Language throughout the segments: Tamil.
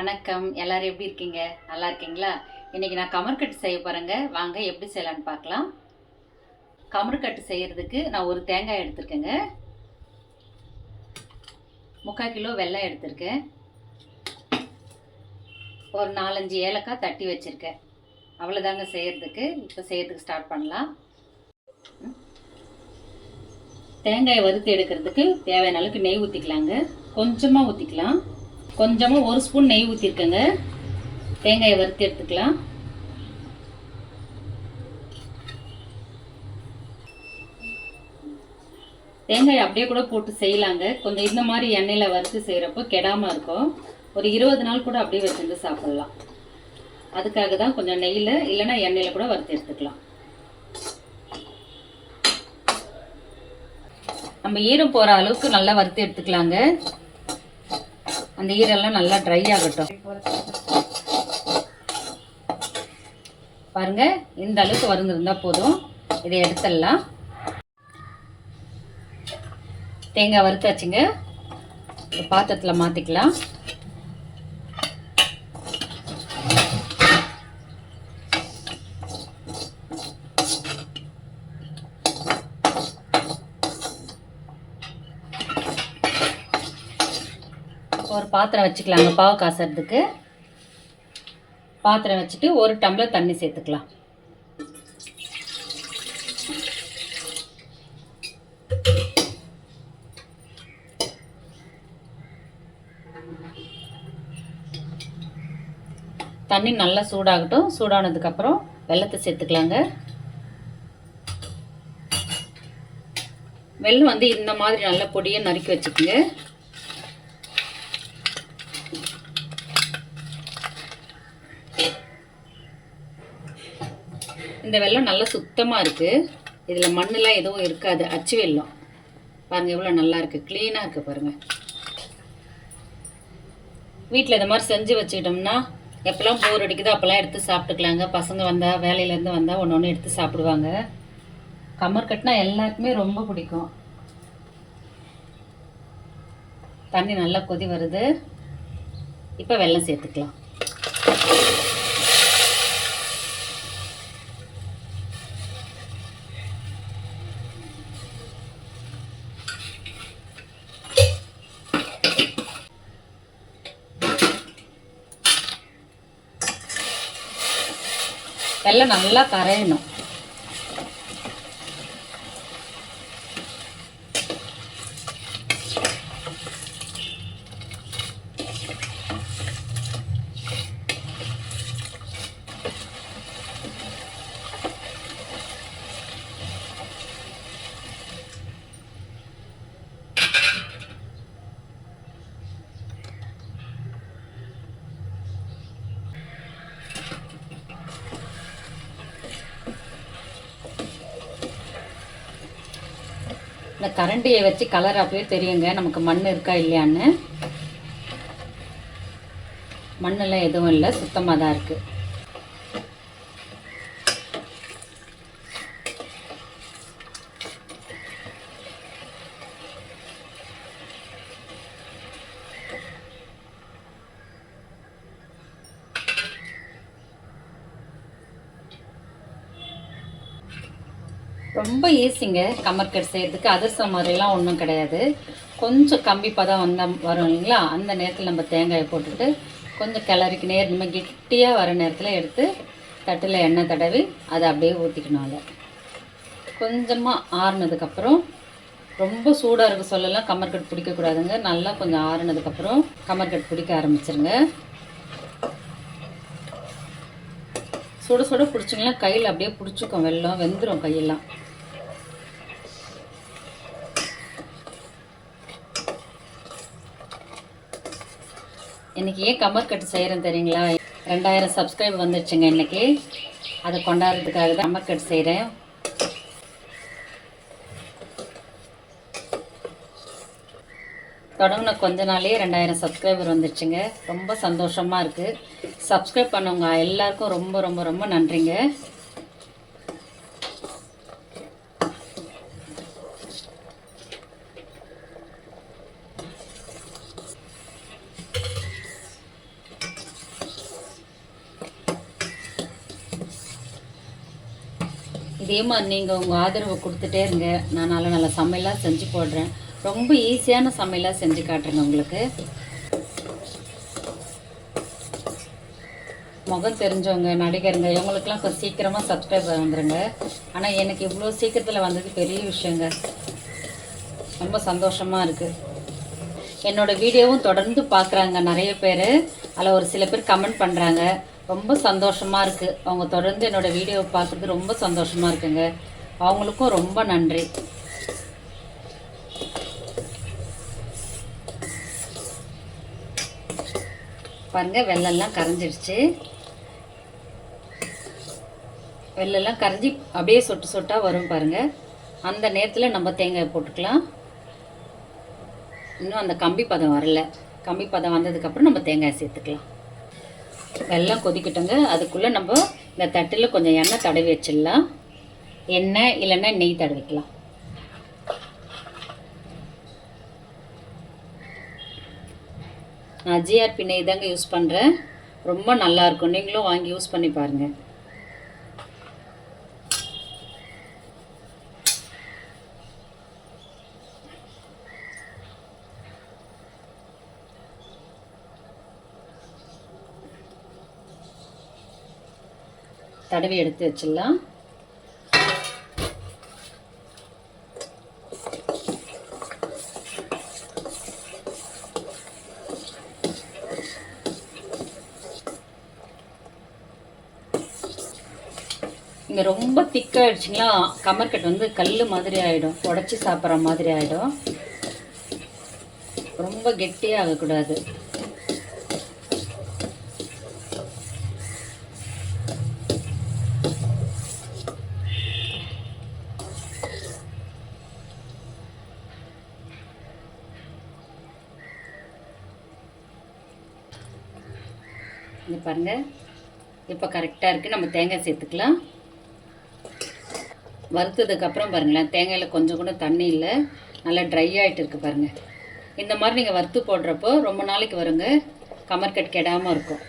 வணக்கம். எல்லாரும் எப்படி இருக்கீங்க? நல்லா இருக்கீங்களா? இன்னைக்கு நான் கமர்கட்டு செய்ய போகிறேங்க வாங்க எப்படி செய்யலான்னு பார்க்கலாம். கமர்கட்டு செய்கிறதுக்கு நான் ஒரு தேங்காய் எடுத்திருக்கேங்க. முக்கால் கிலோ வெல்லம் எடுத்திருக்கேன். ஒரு நாலஞ்சு ஏலக்காய் தட்டி வச்சுருக்கேன். அவ்வளோதாங்க செய்கிறதுக்கு இப்போ செய்கிறதுக்கு ஸ்டார்ட் பண்ணலாம். தேங்காயை வறுத்து எடுக்கிறதுக்கு தேவையான அளவுக்கு நெய் ஊற்றிக்கலாங்க கொஞ்சமாக ஊற்றிக்கலாம் கொஞ்சமாக ஒரு ஸ்பூன் நெய் ஊற்றிருக்கேங்க தேங்காயை வறுத்து எடுத்துக்கலாம். தேங்காய் அப்படியே கூட போட்டு செய்யலாங்க. கொஞ்சம் இந்த மாதிரி எண்ணெயில் வறுத்து செய்கிறப்போ கெடாமல் இருக்கும். ஒரு இருபது நாள் கூட அப்படியே வச்சுருந்து சாப்பிட்லாம். அதுக்காக தான் கொஞ்சம் நெய்யில் இல்லைன்னா எண்ணெயில் கூட வறுத்து எடுத்துக்கலாம். நம்ம ஈரம் போகிற அளவுக்கு நல்லா வறுத்து எடுத்துக்கலாங்க. அந்த ஈரெல்லாம் நல்லா ட்ரை ஆகட்டும். பாருங்க இந்த அளவுக்கு வறுந்திருந்தா போதும். இதை எடுத்துடலாம். தேங்காய் வறுத்தாச்சுங்க. பாத்திரத்தில் மாற்றிக்கலாம் ஒரு பாத்திரம் வச்சுக்கலாங்க பாவு காசுறதுக்கு. பாத்திரம் வச்சுட்டு ஒரு டம்ளர் தண்ணி சேர்த்துக்கலாம். தண்ணி நல்லா சூடாகட்டும். சூடானதுக்கப்புறம் வெள்ளத்தை சேர்த்துக்கலாங்க. வெள்ளம் வந்து இந்த மாதிரி நல்ல பொடியை நறுக்கி வச்சுக்கோங்க. இந்த வெள்ளம் நல்லா சுத்தமாக இருக்குது இதில் மண்ணெலாம் எதுவும் இருக்காது. அச்சு வெல்லம் பாருங்கள் எவ்வளோ நல்லா இருக்குது க்ளீனாக இருக்குது பாருங்கள் வீட்டில் இந்த மாதிரி செஞ்சு வச்சுக்கிட்டோம்னா எப்போல்லாம் போர் அடிக்குதோ அப்போல்லாம் எடுத்து சாப்பிட்டுக்கலாங்க. பசங்க வந்தால் வேலையிலேருந்து வந்தால் ஒன்று ஒன்று எடுத்து சாப்பிடுவாங்க. கமர் கட்டினா எல்லாருக்குமே ரொம்ப பிடிக்கும். தண்ணி நல்லா கொதி வருது. இப்போ வெள்ளம் சேர்த்துக்கலாம். வெல்லம் நல்லா கரையணும். இந்த கரண்டியை வச்சு கலர் அப்படியே தெரியுங்க. நமக்கு மண் இருக்கா இல்லையான்னு. மண்ணெல்லாம் எதுவும் இல்லை. சுத்தமாக தான் இருக்குது ரொம்ப ஈஸிங்க. கமர்கட் செய்கிறதுக்கு அதிர்சம் மாதிரிலாம் ஒன்றும் கிடையாது. கொஞ்சம் கம்பி பதம் வந்த வரும் இல்லைங்களா? அந்த நேரத்தில் நம்ம தேங்காயை போட்டுட்டு கொஞ்சம் கிளறிக்கு நேர் நம்ம கெட்டியாக வர நேரத்தில் எடுத்து தட்டில் எண்ணெய் தடவி அதை அப்படியே ஊற்றிக்கணும் அதை. கொஞ்சமாக ஆறுனதுக்கப்புறம் ரொம்ப சூடாக இருக்க சொல்லலாம். கமர்கட் பிடிக்கக்கூடாதுங்க நல்லா கொஞ்சம் ஆறுனதுக்கப்புறம் கமர்கட் பிடிக்க ஆரம்பிச்சிருங்க. சுட சுட பிடிச்சிங்கன்னா கையில் அப்படியே பிடிச்சிக்கும். வெள்ளம் வெந்துடும் கையெல்லாம். இன்னைக்கு ஏன் கமர் கட்டு செய்கிறேன் தெரியுங்களா? ரெண்டாயிரம் சப்ஸ்கிரைப் வந்துடுச்சுங்க இன்னைக்கு. அதை கொண்டாடுறதுக்காக தான் கமர் கட்டு செய்கிறேன் தொடங்கின கொஞ்ச நாளே ரெண்டாயிரம் சப்ஸ்கிரைபர் வந்துடுச்சுங்க ரொம்ப சந்தோஷமாக இருக்குது சப்ஸ்கிரைப் பண்ணவங்க எல்லாருக்கும் ரொம்ப ரொம்ப ரொம்ப நன்றிங்க. இதே மாதிரி நீங்கள் உங்கள் ஆதரவு கொடுத்துட்டே இருங்க. நான் நல்ல நல்ல சமையலாக செஞ்சு போடுறேன். ரொம்ப ஈஸியான சமையலாக செஞ்சு காட்டுறேங்க உங்களுக்கு. முகம் தெரிஞ்சவங்க நடிகருங்க இவங்களுக்கெல்லாம் கொஞ்சம் சீக்கிரமாக சப்ஸ்கிரைபர் வந்துடுங்க ஆனால் எனக்கு இவ்வளோ சீக்கிரத்தில் வந்தது பெரிய விஷயங்க. ரொம்ப சந்தோஷமாக இருக்குது என்னோடய வீடியோவும் தொடர்ந்து பார்க்குறாங்க நிறைய பேர். அதில் ஒரு சில பேர் கமெண்ட் பண்ணுறாங்க ரொம்ப சந்தோஷமாக இருக்குது அவங்க தொடர்ந்து என்னோடய வீடியோவை பார்க்குறது ரொம்ப சந்தோஷமாக இருக்குங்க. அவங்களுக்கும் ரொம்ப நன்றி. பாருங்கள் வெள்ளெல்லாம் கரைஞ்சிடுச்சு வெள்ளெல்லாம் கரைஞ்சி அப்படியே சொட்டு சொட்டாக வரும் பாருங்கள் அந்த நேரத்தில் நம்ம தேங்காய் போட்டுக்கலாம். இன்னும் அந்த கம்பி பதம் வரல. கம்பி பதம் வந்ததுக்கப்புறம் நம்ம தேங்காய் சேர்த்துக்கலாம். எல்லாம் கொதிக்கட்டுங்க. அதுக்குள்ளே நம்ம இந்த தட்டில் கொஞ்சம் எண்ணெய் தடவி வச்சிடலாம். எண்ணெய் இல்லைன்னா நெய் தடவிக்கலாம். நான் ஜிஆர்பி நெய் தாங்க யூஸ் பண்ணுறேன் ரொம்ப நல்லாயிருக்கும் நீங்களும் வாங்கி யூஸ் பண்ணி பாருங்கள் தடவி எடுத்து வச்சிடலாம். இங்கே ரொம்ப திக்காகிடுச்சிங்களா கமர்கட் வந்து கல் மாதிரி ஆகிடும் உடச்சி சாப்பிட்ற மாதிரி ஆகிடும் ரொம்ப கெட்டியாக ஆகக்கூடாது பாருங்கள் இப்போ கரெக்டாக இருக்குது நம்ம தேங்காய் சேர்த்துக்கலாம். வறுத்ததுக்கப்புறம் பாருங்களேன் தேங்காயில் கொஞ்சம் கூட தண்ணி இல்லை. நல்லா ட்ரை ஆகிட்டு இருக்கு பாருங்கள் இந்த மாதிரி நீங்கள் வறுத்து போடுறப்போ ரொம்ப நாளைக்கு வருங்க. கமர்கட் கெடாமல் இருக்கும்.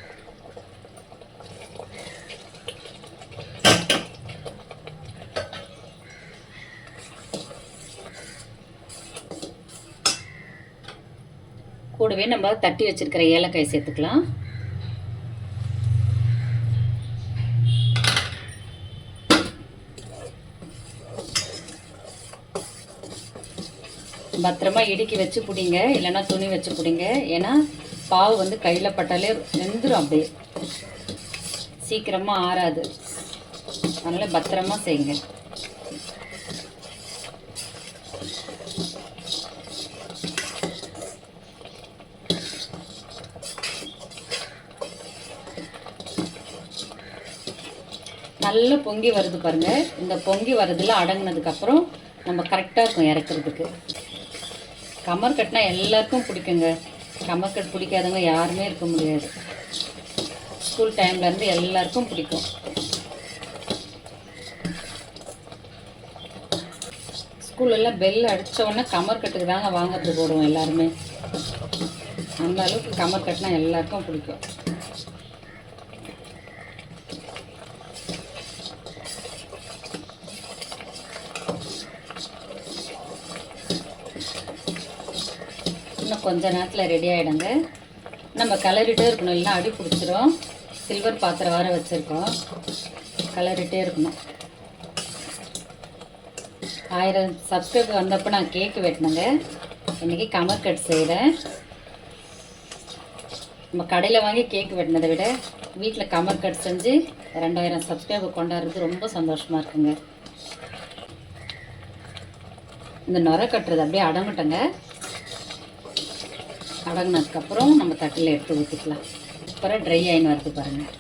கூடவே நம்ம தட்டி வச்சிருக்கிற ஏலக்காய் சேர்த்துக்கலாம். பத்திரமா இடுக்கி வச்சு பிடிங்க இல்லைன்னா துணி வச்சு பிடிங்க. ஏன்னா பாவு வந்து கையில் பட்டாலே வெந்துடும் அப்படியே. சீக்கிரமாக ஆறாது. அதனால் பத்திரமா செய்யுங்க. நல்லா பொங்கி வருது பாருங்கள் இந்த பொங்கி வரதில் அடங்கினதுக்கப்புறம் நம்ம கரெக்டாக இருக்கும் இறக்குறதுக்கு. கமர் கட்டினா எல்லாருக்கும் பிடிக்குங்க. கமர் கட் பிடிக்காதவங்க யாருமே இருக்க முடியாது. ஸ்கூல் டைம்லேருந்து எல்லாருக்கும் பிடிக்கும். ஸ்கூலெல்லாம் பெல் அடித்த உடனே கமர் கட்டுக்கு தாங்க வாங்கிறது போடுவோம் எல்லாருமே. அந்த அளவுக்கு கமர் கட்டினா எல்லாருக்கும் பிடிக்கும். கொஞ்ச நேரத்தில் ரெடி ஆகிடுங்க நம்ம கலரிட்டே இருக்கணும் இல்லைன்னா அடி பிடிச்சிரும். சில்வர் பாத்திரம் வர வச்சுருக்கோம். கலரிட்டே இருக்கணும். ஆயிரம் சப்ஸ்கிரைபர் வந்தப்போ நான் கேக்கு வெட்டினேங்க. இன்றைக்கி கமர் கட் செய்கிறேன் நம்ம கடையில் வாங்கி கேக்கு வெட்டினதை விட வீட்டில் கமர் கட் செஞ்சு ரெண்டாயிரம் சப்ஸ்கிரைபர் கொண்டாடுறது ரொம்ப சந்தோஷமாக இருக்குங்க. இந்த நுரை கட்டுறது அப்படியே அடங்கட்டங்க. அடங்கினதுக்கப்புறம் நம்ம தட்டில் எடுத்து ஊற்றிக்கலாம் அப்புறம் ட்ரை ஆகின்னு வருது பாருங்கள்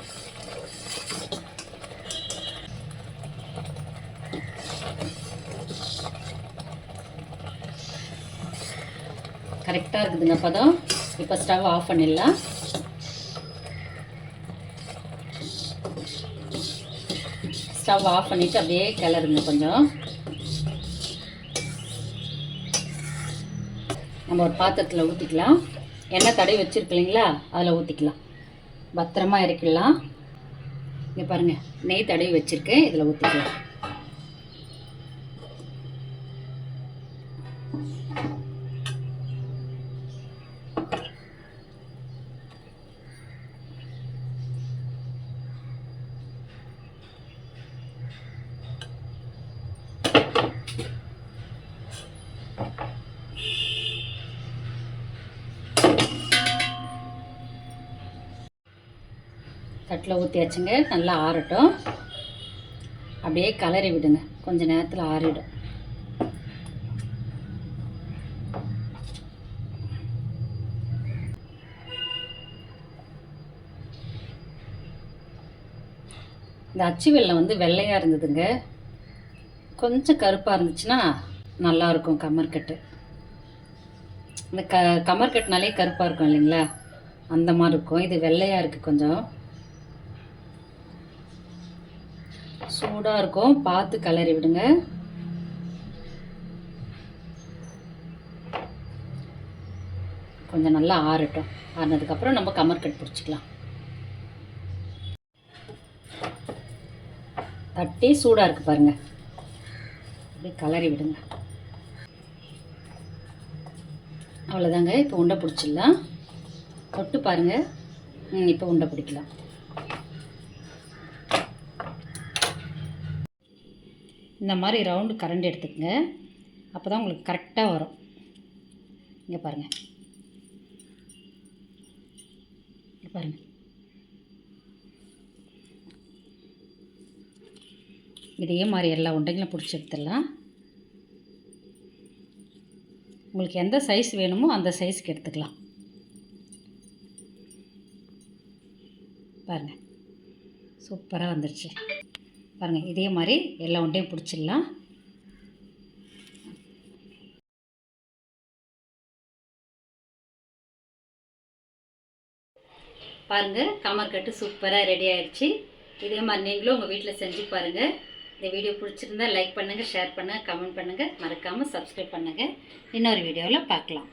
கரெக்டாக இருக்குதுங்க பதம். இப்போ ஸ்டவ் ஆஃப் பண்ணிடலாம். ஸ்டவ் ஆஃப் பண்ணிவிட்டு அப்படியே கிளறுங்க கொஞ்சம். நம்ம ஒரு பாத்திரத்தில் ஊற்றிக்கலாம் எண்ணெய் தடவி வச்சுருக்கு இல்லைங்களா? அதில் ஊற்றிக்கலாம் பத்திரமா இறக்கிடலாம் இங்கே பாருங்கள் நெய் தடவி வச்சுருக்கேன். இதில் ஊற்றிக்கலாம் தட்டில் ஊற்றியாச்சுங்க நல்லா ஆறட்டும். அப்படியே கலரி விடுங்க. கொஞ்சம் நேரத்தில் ஆறிடும். இந்த அச்சு வெள்ளம் வந்து வெள்ளையாக இருந்ததுங்க. கொஞ்சம் கருப்பாக இருந்துச்சுன்னா நல்லாயிருக்கும் கமர்கட்டு. இந்த க கமர்கட்டுனாலே கருப்பாக இருக்கும் இல்லைங்களா? அந்த மாதிரி இருக்கும். இது வெள்ளையாக இருக்குது கொஞ்சம். சூடாக இருக்கும். பார்த்து கலரி விடுங்க. கொஞ்சம் நல்லா ஆறட்டும். ஆறினதுக்கப்புறம் நம்ம கமர் கட் பிடிச்சிக்கலாம். தட்டி சூடாக இருக்குது பாருங்கள் அப்படியே கலரி விடுங்க. அவ்வளோதாங்க இப்போ உண்டை பிடிச்சிடலாம். தொட்டு பாருங்கள் இப்போ உண்டை பிடிக்கலாம். இந்த மாதிரி ரவுண்டு கரண்ட் எடுத்துக்கங்க. அப்போ தான் உங்களுக்கு கரெக்டாக வரும். இங்கே பாருங்கள் இங்கே பாருங்கள் இதே மாதிரி எல்லா உண்டைகளும் பிடிச்சி எடுத்துடலாம். உங்களுக்கு எந்த சைஸ் வேணுமோ அந்த சைஸ்க்கு எடுத்துக்கலாம். பாருங்கள் சூப்பராக வந்துடுச்சு பாருங்கள் இதே மாதிரி எல்லா உண்டையும் பிடிச்சிடலாம். பாருங்கள் கமர்கட்டு சூப்பராக ரெடி ஆயிடுச்சு. இதே மாதிரி நீங்களும் உங்கள் வீட்டில் செஞ்சு பாருங்கள் இந்த வீடியோ பிடிச்சிருந்தா லைக் பண்ணுங்கள் ஷேர் பண்ணுங்கள் கமெண்ட் பண்ணுங்கள் மறக்காமல் சப்ஸ்கிரைப் பண்ணுங்கள் இன்னொரு வீடியோவில் பார்க்கலாம்